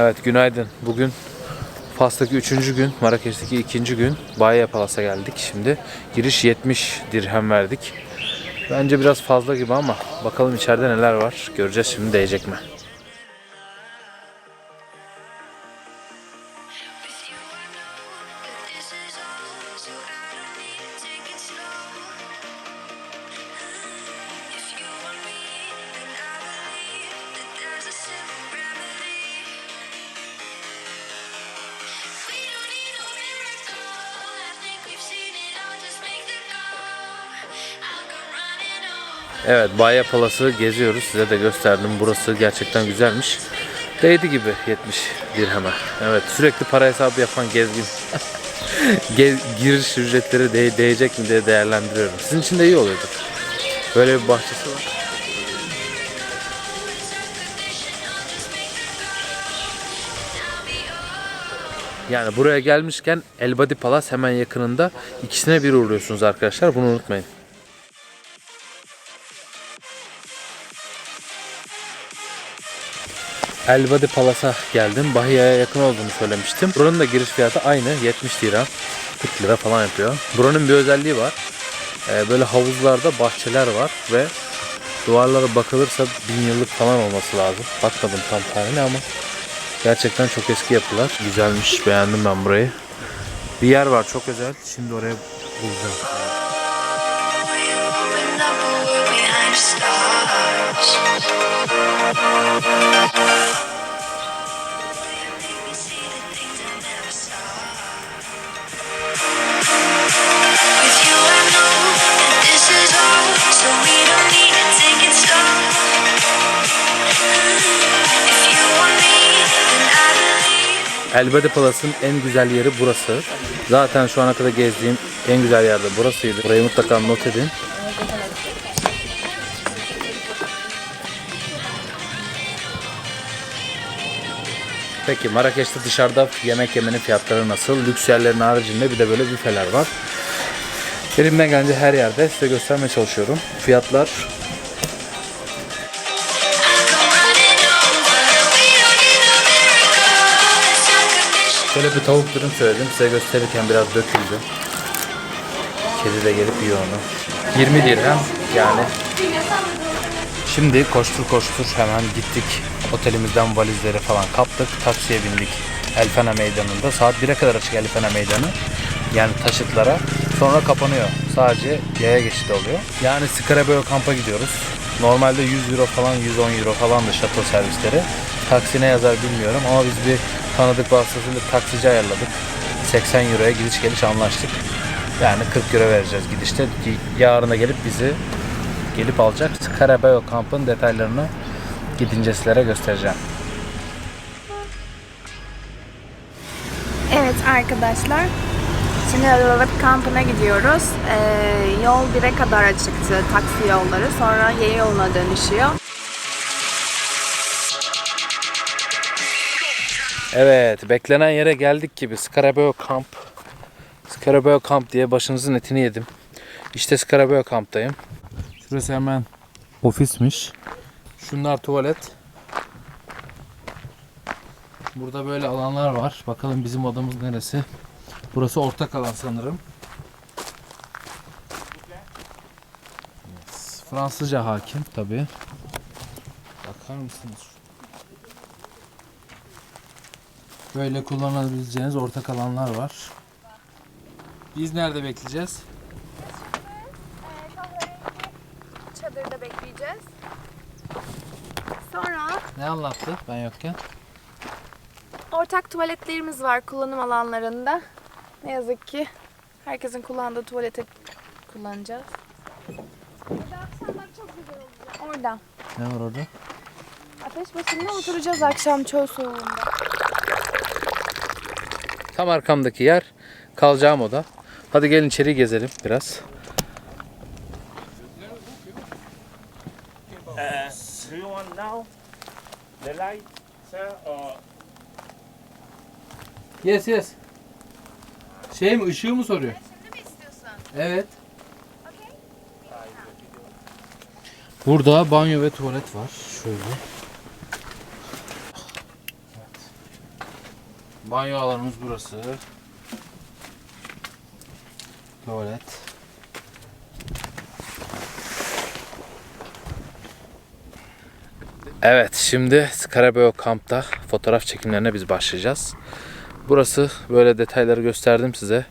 Evet günaydın. Bugün Fas'taki üçüncü gün, Marrakeş'teki ikinci gün. Baye Palas'a geldik şimdi. Giriş 70 dirhem verdik. Bence biraz fazla gibi ama bakalım içeride neler var. Göreceğiz şimdi değecek mi? Evet Baye Palas'ı geziyoruz. Size de gösterdim. Burası gerçekten güzelmiş. Değdi gibi 70 dirheme. Evet sürekli para hesabı yapan gezgin. Ge- giriş ücretleri de- değecek mi diye değerlendiriyorum. Sizin için de iyi oluyordur. Böyle bir bahçesi var. Yani buraya gelmişken Elbadi Palas hemen yakınında. İkisine bir uğruyorsunuz arkadaşlar. Bunu unutmayın. Elbadi Palas'a geldim. Bahiye'ye yakın olduğunu söylemiştim. Buranın da giriş fiyatı aynı. 70 lira. 40 lira falan yapıyor. Buranın bir özelliği var. Ee, böyle havuzlarda bahçeler var ve duvarlara bakılırsa bin yıllık falan olması lazım. Bakmadım tam tarihine ama gerçekten çok eski yapılar. Güzelmiş. Beğendim ben burayı. Bir yer var çok özel. Şimdi oraya bulacağım. Stars. Elbette Palas'ın en güzel yeri burası. Zaten şu ana kadar gezdiğim en güzel yerde burasıydı. Burayı mutlaka not edin. Peki Marrakeş'te dışarıda yemek yemenin fiyatları nasıl? Lüks yerlerin haricinde bir de böyle büfeler var. Elimden gelince her yerde size göstermeye çalışıyorum. Fiyatlar. Şöyle bir tavuk dürüm söyledim. Size gösterirken biraz döküldü. Kedi de gelip yiyor onu. 20 dirhem yani. Şimdi koştur koştur hemen gittik. Otelimizden valizleri falan kaptık. Taksiye bindik. Elfena Meydanı'nda. Saat 1'e kadar açık Elfena Meydanı. Yani taşıtlara. Sonra kapanıyor. Sadece yaya geçidi oluyor. Yani Skarabeo kampa gidiyoruz. Normalde 100 euro falan 110 euro falan da şato servisleri. Taksi ne yazar bilmiyorum ama biz bir tanıdık vasıtasıyla taksici ayarladık. 80 euroya gidiş geliş anlaştık. Yani 40 euro vereceğiz gidişte. Yarına gelip bizi gelip alacak. Skarabeo kampın detaylarını gidince sizlere göstereceğim. Evet arkadaşlar. Şimdi Aralık kampına gidiyoruz. Ee, yol 1'e kadar açıktı taksi yolları. Sonra yaya yoluna dönüşüyor. Evet, beklenen yere geldik gibi. Skarabeo Kamp. Skarabeo Kamp diye başınızın etini yedim. İşte Skarabeo Kamp'tayım. Şurası hemen ofismiş. Şunlar tuvalet. Burada böyle alanlar var. Bakalım bizim odamız neresi? Burası ortak alan sanırım. Yes. Fransızca hakim tabi. Bakar mısınız? Böyle kullanabileceğiniz ortak alanlar var. Biz nerede bekleyeceğiz? Çadırda bekleyeceğiz. Sonra Ne anlattı ben yokken? ortak tuvaletlerimiz var kullanım alanlarında. Ne yazık ki herkesin kullandığı tuvaleti kullanacağız. Orada. Ne var orada? Ateş başında oturacağız akşam çöl soğuğunda. Tam arkamdaki yer kalacağım oda. Hadi gelin içeri gezelim biraz. Now the light, sir, or Yes yes. Şey mi ışığı mı soruyor? Şimdi mi istiyorsun? Evet. Burada banyo ve tuvalet var. Şöyle. Evet. Banyo alanımız burası. Tuvalet. Evet şimdi Skarabeo kampta fotoğraf çekimlerine biz başlayacağız. Burası böyle detayları gösterdim size.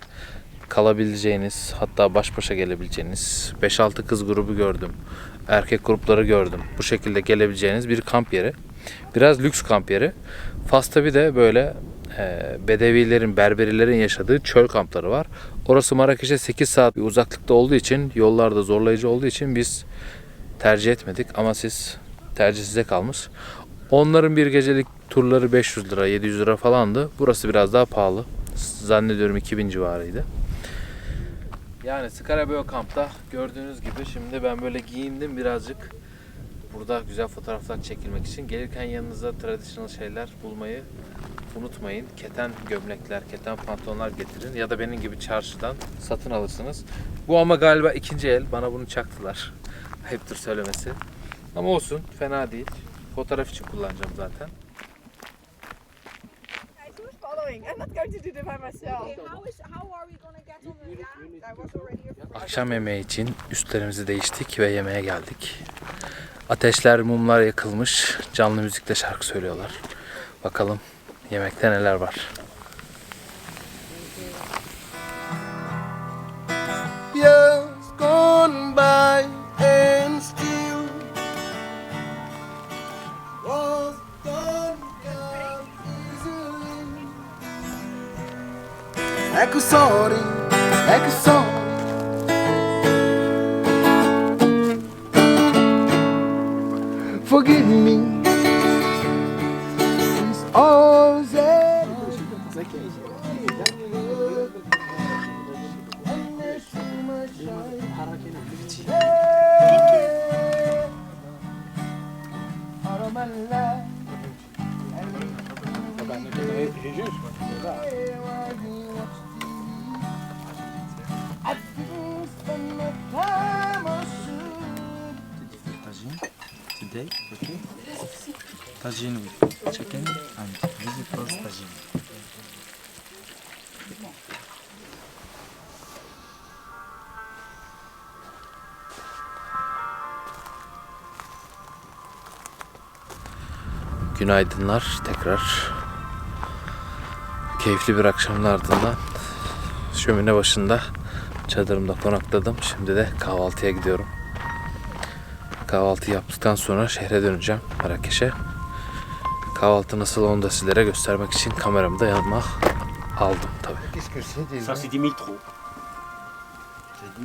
Kalabileceğiniz hatta baş başa gelebileceğiniz 5-6 kız grubu gördüm. Erkek grupları gördüm. Bu şekilde gelebileceğiniz bir kamp yeri. Biraz lüks kamp yeri. Fas'ta bir de böyle e, Bedevilerin, Berberilerin yaşadığı çöl kampları var. Orası Marrakeş'e 8 saat bir uzaklıkta olduğu için, yollarda zorlayıcı olduğu için biz tercih etmedik. Ama siz tercih kalmış. Onların bir gecelik turları 500 lira, 700 lira falandı. Burası biraz daha pahalı. Zannediyorum 2000 civarıydı. Yani Skarabeo kampta gördüğünüz gibi şimdi ben böyle giyindim birazcık. Burada güzel fotoğraflar çekilmek için. Gelirken yanınıza traditional şeyler bulmayı unutmayın. Keten gömlekler, keten pantolonlar getirin. Ya da benim gibi çarşıdan satın alırsınız. Bu ama galiba ikinci el. Bana bunu çaktılar. Ayıptır söylemesi. Ama olsun. Fena değil. Fotoğraf için kullanacağım zaten. Akşam yemeği için üstlerimizi değiştik ve yemeğe geldik. Ateşler, mumlar yakılmış. Canlı müzikle şarkı söylüyorlar. Bakalım yemekte neler var. এক sorry এক sorry Forgive me. It's all that. Tagine today, okay? Tagine with chicken and vegetables tagine. Günaydınlar tekrar. Keyifli bir akşamın ardından şömine başında çadırımda konakladım. Şimdi de kahvaltıya gidiyorum. Kahvaltı yaptıktan sonra şehre döneceğim Marrakeş'e. Kahvaltı nasıl onu da sizlere göstermek için kameramı da yanıma aldım tabii. Ça, c'est du mitro.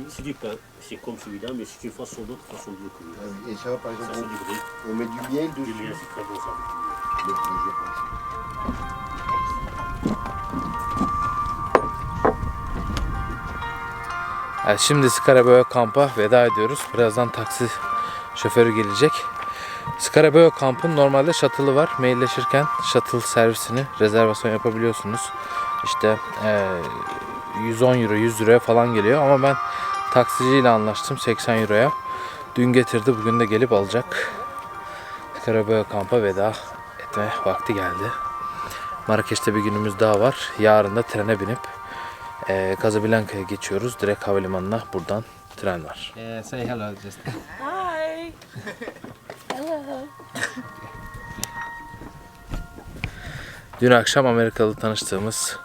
C'est du pain. C'est comme celui-là, mais c'est une façon d'autre, façon de le cuire. Et ça, par exemple, du on, met du miel Du dessus. miel, c'est très bon, ça. Evet, şimdi Skarabeo kampa veda ediyoruz. Birazdan taksi şoförü gelecek. Skarabeo kampın normalde shuttle'ı var. Mailleşirken shuttle servisini rezervasyon yapabiliyorsunuz. İşte eee, 110 euro 100 euroya falan geliyor ama ben taksiciyle anlaştım 80 euroya. Dün getirdi bugün de gelip alacak. Skarabeo kampa veda etme vakti geldi. Marrakeş'te bir günümüz daha var. Yarın da trene binip ee, Casablanca'ya geçiyoruz. Direkt havalimanına buradan tren var. Yeah, say hello just. Hi. Dün akşam Amerikalı tanıştığımız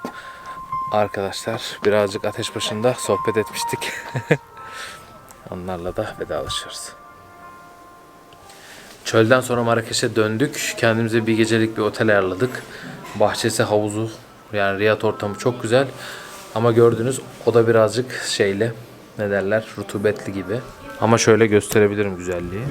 arkadaşlar birazcık ateş başında sohbet etmiştik. Onlarla da vedalaşıyoruz. Çölden sonra Marrakeş'e döndük. Kendimize bir gecelik bir otel ayarladık. Bahçesi, havuzu, yani riyad ortamı çok güzel. Ama gördünüz o da birazcık şeyli ne derler rutubetli gibi. Ama şöyle gösterebilirim güzelliği.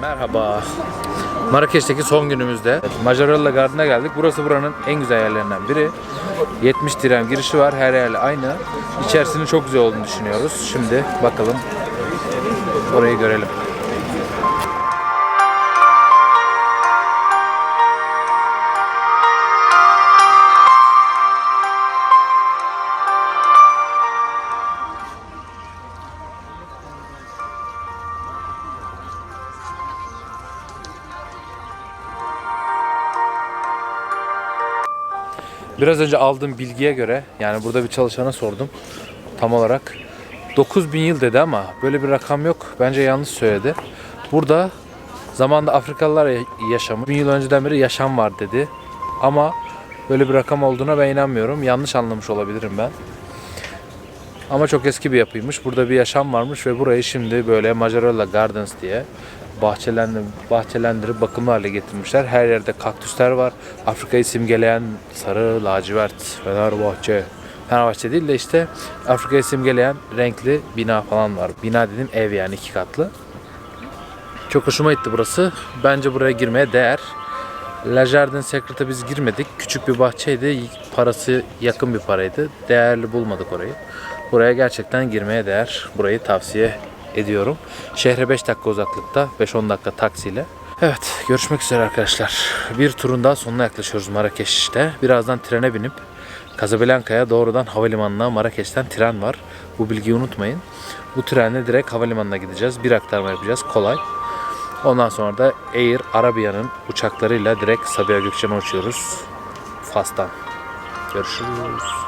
Merhaba. Marrakeş'teki son günümüzde Majarella Garden'a geldik. Burası buranın en güzel yerlerinden biri. 70 dirhem girişi var. Her yer aynı. İçerisinin çok güzel olduğunu düşünüyoruz. Şimdi bakalım. Orayı görelim. Biraz önce aldığım bilgiye göre yani burada bir çalışana sordum tam olarak 9000 yıl dedi ama böyle bir rakam yok. Bence yanlış söyledi. Burada zamanda Afrikalılar ya- yaşamış. 1000 yıl önceden beri yaşam var dedi. Ama böyle bir rakam olduğuna ben inanmıyorum. Yanlış anlamış olabilirim ben. Ama çok eski bir yapıymış. Burada bir yaşam varmış ve burayı şimdi böyle Majarella Gardens diye bahçelendir, bahçelendirip bakımlı hale getirmişler. Her yerde kaktüsler var. Afrika'yı simgeleyen sarı, lacivert, Fenerbahçe. Fenerbahçe değil de işte Afrika'yı simgeleyen renkli bina falan var. Bina dedim ev yani iki katlı. Çok hoşuma gitti burası. Bence buraya girmeye değer. La Jardin Secret'a biz girmedik. Küçük bir bahçeydi. Parası yakın bir paraydı. Değerli bulmadık orayı. Buraya gerçekten girmeye değer. Burayı tavsiye ediyorum. Şehre 5 dakika uzaklıkta. 5-10 dakika taksiyle. Evet görüşmek üzere arkadaşlar. Bir turun daha sonuna yaklaşıyoruz Marrakeş'te. Birazdan trene binip Casablanca'ya doğrudan havalimanına Marrakeş'ten tren var. Bu bilgiyi unutmayın. Bu trenle direkt havalimanına gideceğiz. Bir aktarma yapacağız. Kolay. Ondan sonra da Air Arabia'nın uçaklarıyla direkt Sabiha Gökçen'e uçuyoruz. Fas'tan. Görüşürüz.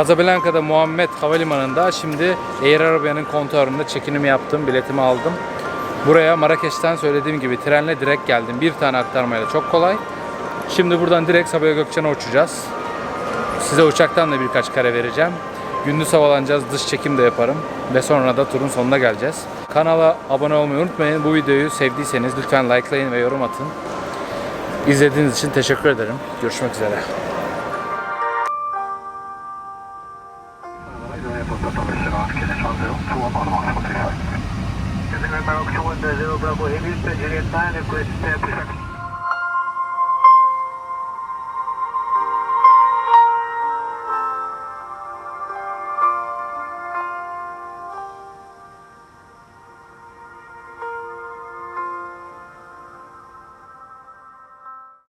Casablanca'da Muhammed Havalimanı'nda şimdi Air Arabia'nın kontöründe çekinimi yaptım, biletimi aldım. Buraya Marrakeş'ten söylediğim gibi trenle direkt geldim. Bir tane aktarmayla çok kolay. Şimdi buradan direkt Sabiha Gökçen'e uçacağız. Size uçaktan da birkaç kare vereceğim. Gündüz havalanacağız, dış çekim de yaparım. Ve sonra da turun sonuna geleceğiz. Kanala abone olmayı unutmayın. Bu videoyu sevdiyseniz lütfen likelayın ve yorum atın. İzlediğiniz için teşekkür ederim. Görüşmek üzere. Bravo Heavy, Juliet 9, request uh,